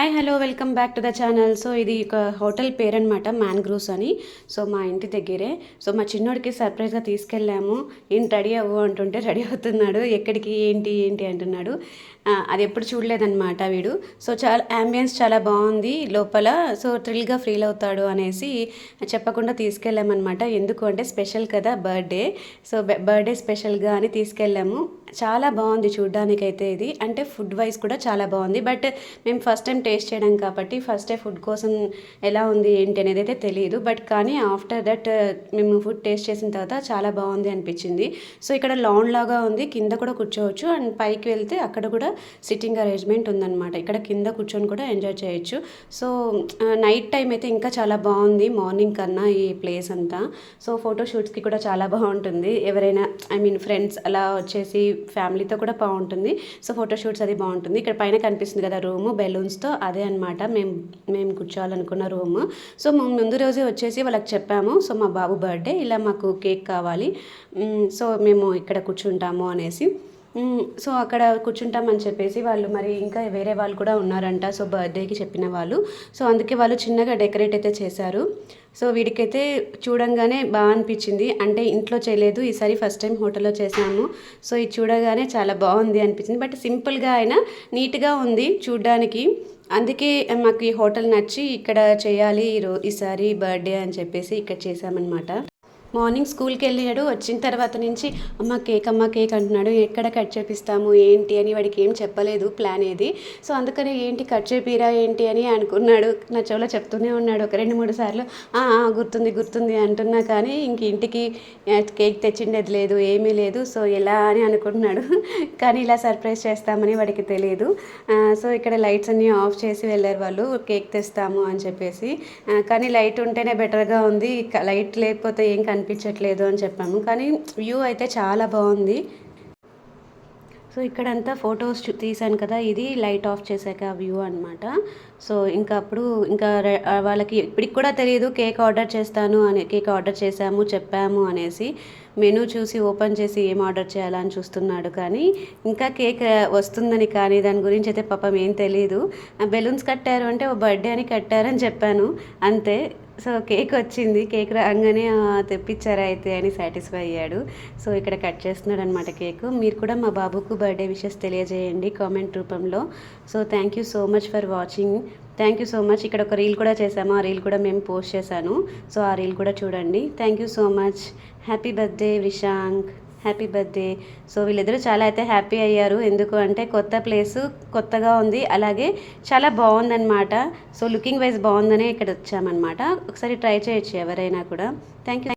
Hi hello welcome back to the channel so ఇది ఒక hotel పేరు అనమాట మ్యాంగ్రూవ్స్ అని. సో మా ఇంటి దగ్గరే. సో మా చిన్నోడికి సర్ప్రైజ్గా తీసుకెళ్ళాము. ఏం రెడీ అవ్వు? అంటుంటే రెడీ అవుతున్నాడు. ఎక్కడికి? ఏంటి? ఏంటి? అంటున్నాడు. అది ఎప్పుడు చూడలేదన్నమాట వీడు. సో చాలా అంబియన్స్ చాలా బాగుంది లోపల. సో థ్రిల్గా ఫీల్ అవుతాడు అనేసి చెప్పకుండా తీసుకెళ్ళామన్నమాట. ఎందుకు అంటే స్పెషల్ కదా బర్త్డే సో బర్త్డే స్పెషల్గా అని తీసుకెళ్ళాము. చాలా బాగుంది చూడ్డానికైతే ఇది. అంటే ఫుడ్ వైజ్ కూడా చాలా బాగుంది. బట్ మేము ఫస్ట్ టైం టేస్ట్ చేయడం కాబట్టి ఫస్ట్ ఫుడ్ కోసం ఎలా ఉంది ఏంటి అనేది అయితే తెలియదు బట్ కానీ ఆఫ్టర్ దట్ మేము ఫుడ్ టేస్ట్ చేసిన తర్వాత చాలా బాగుంది అనిపించింది. సో ఇక్కడ లాన్ లాగా ఉంది. కింద కూడా కూర్చోవచ్చు. అండ్ పైకి వెళ్తే అక్కడ కూడా సిట్టింగ్ అరేంజ్మెంట్ ఉందన్నమాట. ఇక్కడ కింద కూర్చొని కూడా ఎంజాయ్ చేయొచ్చు. సో నైట్ టైం అయితే ఇంకా చాలా బాగుంది. మార్నింగ్ కన్నా ఈ ప్లేస్ అంతా. సో ఫోటోషూట్స్కి కూడా చాలా బాగుంటుంది. ఎవరైనా ఐ మీన్ ఫ్రెండ్స్ అలా వచ్చేసి ఫ్యామిలీతో కూడా బాగుంటుంది. సో ఫోటోషూట్స్ అది బాగుంటుంది. ఇక్కడ పైన కనిపిస్తుంది కదా రూమ్. బెలూన్స్తో అదే అనమాట మేము మేము కూర్చోవాలనుకున్న రూమ్. సో మేము ముందు రోజే వచ్చేసి వాళ్ళకి చెప్పాము. సో మా బాబు బర్త్డే ఇలా మాకు కేక్ కావాలి. సో మేము ఇక్కడ కూర్చుంటాము అనేసి. సో అక్కడ కూర్చుంటామని చెప్పేసి వాళ్ళు మరి ఇంకా వేరే వాళ్ళు కూడా ఉన్నారంట. సో బర్త్డేకి చెప్పిన వాళ్ళు. సో అందుకే వాళ్ళు చిన్నగా డెకరేట్ అయితే చేశారు. సో వీడికైతే చూడంగానే బాగా అనిపించింది. అంటే ఇంట్లో చేయలేదు. ఈసారి ఫస్ట్ టైం హోటల్లో చేసాము సో ఇది చూడగానే చాలా బాగుంది అనిపించింది. బట్ సింపుల్గా అయినా నీట్గా ఉంది చూడ్డానికి. అందుకే మాకు ఈ హోటల్ నచ్చి ఇక్కడ చేయాలి ఈ ఈసారి బర్త్డే అని చెప్పేసి ఇక్కడ చేసామన్నమాట మార్నింగ్ స్కూల్కి వెళ్ళాడు. వచ్చిన తర్వాత నుంచి అమ్మ కేక్ అమ్మ కేక్ అంటున్నాడు. ఎక్కడ కట్ చేపిస్తాము? ఏంటి? అని వాడికి ఏం చెప్పలేదు ప్లాన్ ఏది. సో అందుకని ఏంటి కట్ చేపిరా? ఏంటి? అని అనుకున్నాడు. నా చెవులో చెప్తూనే ఉన్నాడు ఒక రెండు మూడు సార్లు. గుర్తుంది గుర్తుంది అంటున్నా కానీ ఇంక ఇంటికి కేక్ తెచ్చిండేది లేదు ఏమీ లేదు. సో ఎలా అని అనుకుంటున్నాడు. కానీ ఇలా సర్ప్రైజ్ చేస్తామని వాడికి తెలియదు సో ఇక్కడ లైట్స్ అన్నీ ఆఫ్ చేసి వెళ్ళారు వాళ్ళు. కేక్ తెస్తాము అని చెప్పేసి. కానీ లైట్ ఉంటేనే బెటర్గా ఉంది. లైట్ లేకపోతే ఏం కనిపించట్లేదు అని చెప్పాము. కానీ వ్యూ అయితే చాలా బాగుంది. సో ఇక్కడంతా ఫొటోస్ తీసాను తీశాను కదా ఇది లైట్ ఆఫ్ చేశాక వ్యూ అనమాట సో ఇంకా అప్పుడు ఇంకా వాళ్ళకి ఇప్పటికి కూడా తెలియదు కేక్ ఆర్డర్ చేస్తాను అనే కేక్ ఆర్డర్ చేశాము చెప్పాము అనేసి మెనూ చూసి ఓపెన్ చేసి ఏం ఆర్డర్ చేయాలని చూస్తున్నాడు. కానీ ఇంకా కేక్ వస్తుందని కానీ దాని గురించి అయితే పాపం ఏం తెలియదు బెలూన్స్ కట్టారు అంటే ఓ బర్త్డే అని కట్టారని చెప్పాను. అంతే. సో కేక్ వచ్చింది. కేక్ రాగానే తెప్పించారా అయితే అని సాటిస్ఫై అయ్యాడు. సో ఇక్కడ కట్ చేస్తున్నాడు అనమాట కేక్. మీరు కూడా మా బాబుకు బర్త్డే విషెస్ తెలియజేయండి కామెంట్ రూపంలో. So thank you so much for watching thank you so much ఇక్కడ ఒక రీల్ కూడా చేసాము ఆ రీల్ కూడా మేము పోస్ట్ చేశాను. సో ఆ రీల్ కూడా చూడండి. Thank you so much happy birthday Vishank happy birthday. So వీళ్ళిద్దరూ చాలా అయితే హ్యాపీ అయ్యారు. ఎందుకు అంటే కొత్త ప్లేస్ కొత్తగా ఉంది. అలాగే చాలా బాగుందన్నమాట. సో లుకింగ్ వైజ్ బాగుందనే ఇక్కడ వచ్చామన్నమాట ఒకసారి ట్రై చేయొచ్చు ఎవరైనా కూడా. Thank you